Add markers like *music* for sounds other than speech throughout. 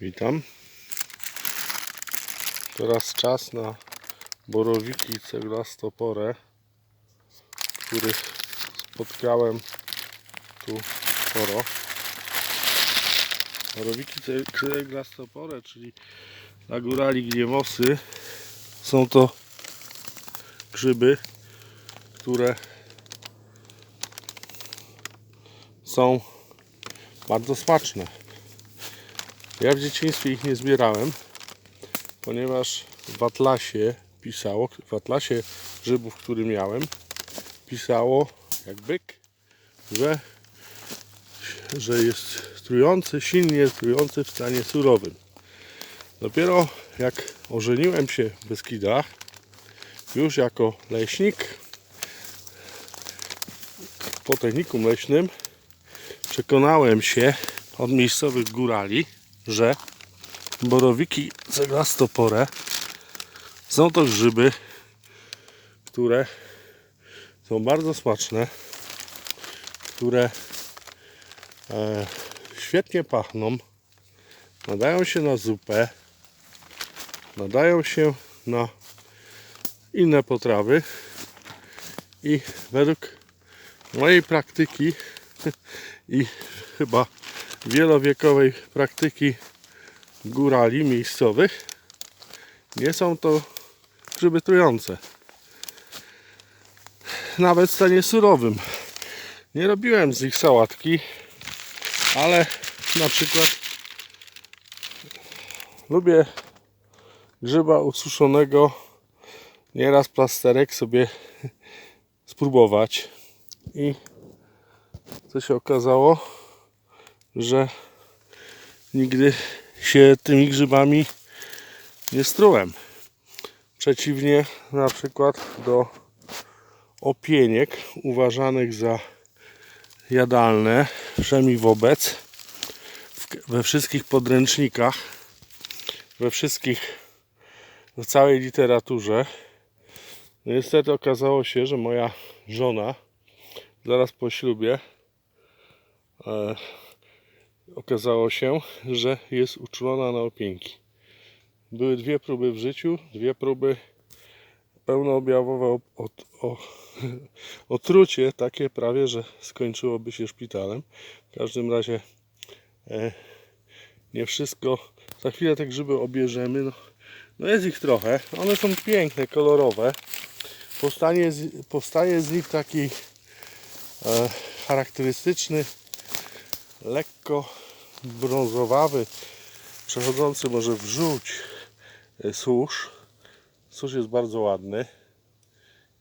Witam. Teraz czas na borowiki ceglastoporę, których spotkałem tu sporo. Borowiki ce- ceglastoporę, czyli nagórali gniewosy, są to grzyby, które są bardzo smaczne. Ja w dzieciństwie ich nie zbierałem, ponieważ w atlasie pisało, w atlasie grzybów, który miałem, pisało jak byk, że, że jest trujący, silnie trujący w stanie surowym. Dopiero jak ożeniłem się w Beskidach, już jako leśnik, po technikum leśnym, przekonałem się od miejscowych górali, że borowiki ceglastopore są to grzyby, które są bardzo smaczne, które e, świetnie pachną, nadają się na zupę, nadają się na inne potrawy i według mojej praktyki *laughs* i chyba wielowiekowej praktyki górali miejscowych nie są to grzyby trujące. Nawet w stanie surowym. Nie robiłem z nich sałatki, ale na przykład lubię grzyba ususzonego nieraz plasterek sobie spróbować i co się okazało, że nigdy się tymi grzybami nie strułem. Przeciwnie na przykład do opieniek uważanych za jadalne, przynajmniej wobec we wszystkich podręcznikach, we wszystkich, w całej literaturze. No niestety okazało się, że moja żona zaraz po ślubie e, okazało się, że jest uczulona na opieńki. Były dwie próby w życiu, dwie próby pełnoobjawowe o, *laughs* otrucie, takie prawie, że skończyłoby się szpitalem. W każdym razie e, nie wszystko. Za chwilę te grzyby obierzemy. No, no jest ich trochę. One są piękne, kolorowe. Powstanie z, powstaje z nich taki e, charakterystyczny, lekko brązowawy, przechodzący może w żółć susz. Susz jest bardzo ładny.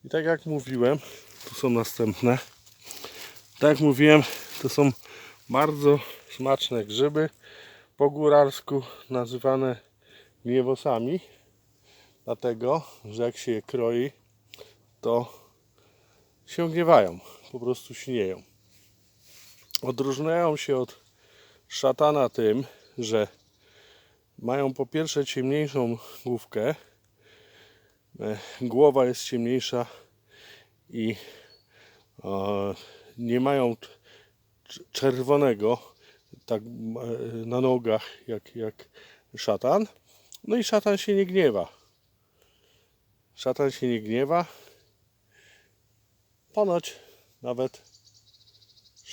I tak jak mówiłem, tu są następne. Tak jak mówiłem, to są bardzo smaczne grzyby. Po góralsku nazywane miewosami. Dlatego, że jak się je kroi, to się gniewają, po prostu śnieją. Odróżniają się od szatana tym, że mają po pierwsze ciemniejszą główkę, e, głowa jest ciemniejsza i e, nie mają czerwonego tak e, na nogach jak, jak szatan. No i szatan się nie gniewa. Szatan się nie gniewa. Ponoć nawet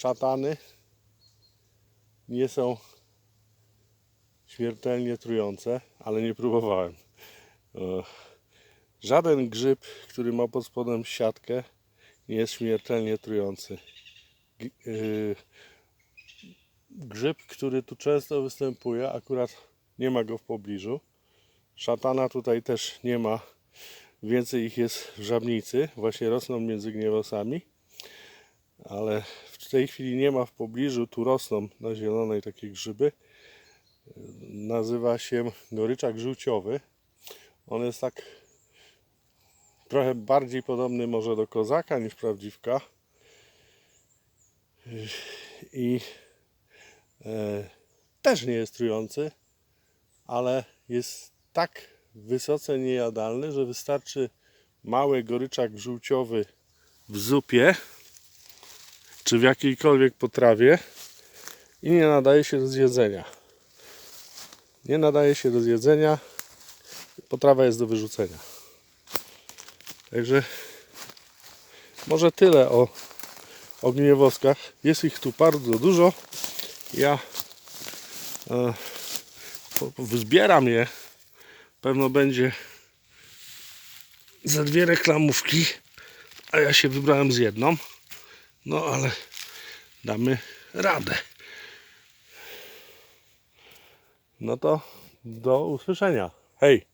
szatany nie są śmiertelnie trujące, ale nie próbowałem. E, Żaden grzyb, który ma pod spodem siatkę, nie jest śmiertelnie trujący. Yy, Grzyb, który tu często występuje, akurat nie ma go w pobliżu. Szatana tutaj też nie ma. Więcej ich jest w żabnicy, właśnie rosną między gniewosami, ale w tej chwili nie ma w pobliżu. Tu rosną na zielonej takie grzyby. Nazywa się goryczak żółciowy. On jest tak trochę bardziej podobny może do kozaka niż prawdziwka. I e, też nie jest trujący, ale jest tak wysoce niejadalny, że wystarczy mały goryczak żółciowy w zupie czy w jakiejkolwiek potrawie i nie nadaje się do zjedzenia. Nie nadaje się do zjedzenia. Potrawa jest do wyrzucenia. Także może tyle o ogniewowskach. Jest ich tu bardzo dużo. Ja e, zbieram je. Pewno będzie za dwie reklamówki, a ja się wybrałem z jedną. No ale damy radę. No to do usłyszenia. Hej!